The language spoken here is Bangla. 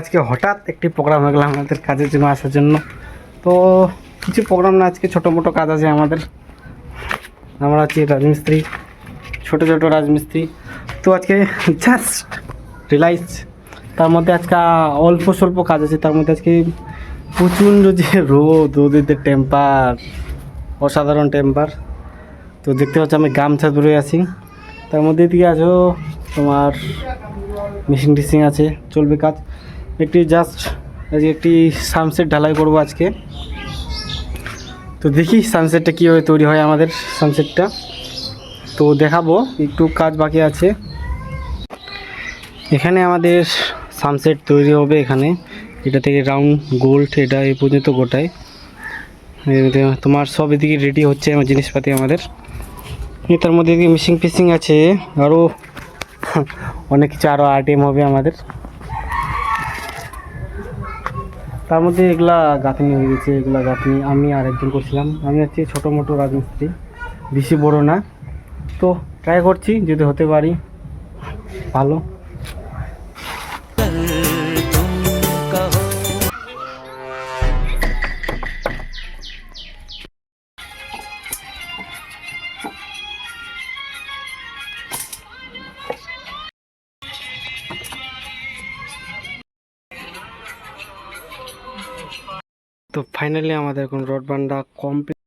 আজকে হঠাৎ একটি প্রোগ্রাম হয়ে গেল আমাদের কাজের জন্য আসার জন্য। তো কিছু প্রোগ্রাম না, আজকে ছোটো মোটো কাজ আছে আমাদের। আমরা আছি রাজমিস্ত্রি, ছোটো ছোটো রাজমিস্ত্রি। তো আজকে জাস্ট রিলাইজ তার মধ্যে আজকে অল্প স্বল্প কাজ আছে। তার মধ্যে আজকে প্রচণ্ড যে রোদ, রোদের টেম্পার অসাধারণ টেম্পার তো দেখতে পাচ্ছি আমি গামছা ধরে আছি। তার মধ্যে এদিকে আছো তোমার মেশিন টিশিং আছে, চলবে কাজ। একটি জাস্ট একটি সানসেট ঢালাই করব আজকে। তো দেখি সানসেটটা কীভাবে তৈরি হয় আমাদের সানসেটটা তো দেখাবো, একটু কাজ বাকি আছে। এখানে আমাদের সানসেট তৈরি হবে এখানে। এটা থেকে রাউন্ড গোল্ড এটা এই পর্যন্ত গোটায়। তোমার সব এদিকে রেডি হচ্ছে আমার জিনিসপাতি আমাদের। তার মধ্যে এদিকে মিশিং ফিশিং আছে। আরও অনেক কিছু আরও আইটেম হবে আমাদের। তার মধ্যে এগুলা গাঁথনি হয়ে গেছে, এগুলা গাঁথনি আমি আর একজন করছিলাম। আমি হচ্ছে ছোটো মোটো রাজমিস্ত্রি, বেশি বড় না। তো ট্রাই করছি, যদি হতে পারি, ভালো। তো ফাইনালি আমাদের এখন রড বান্ডা কমপ্লিট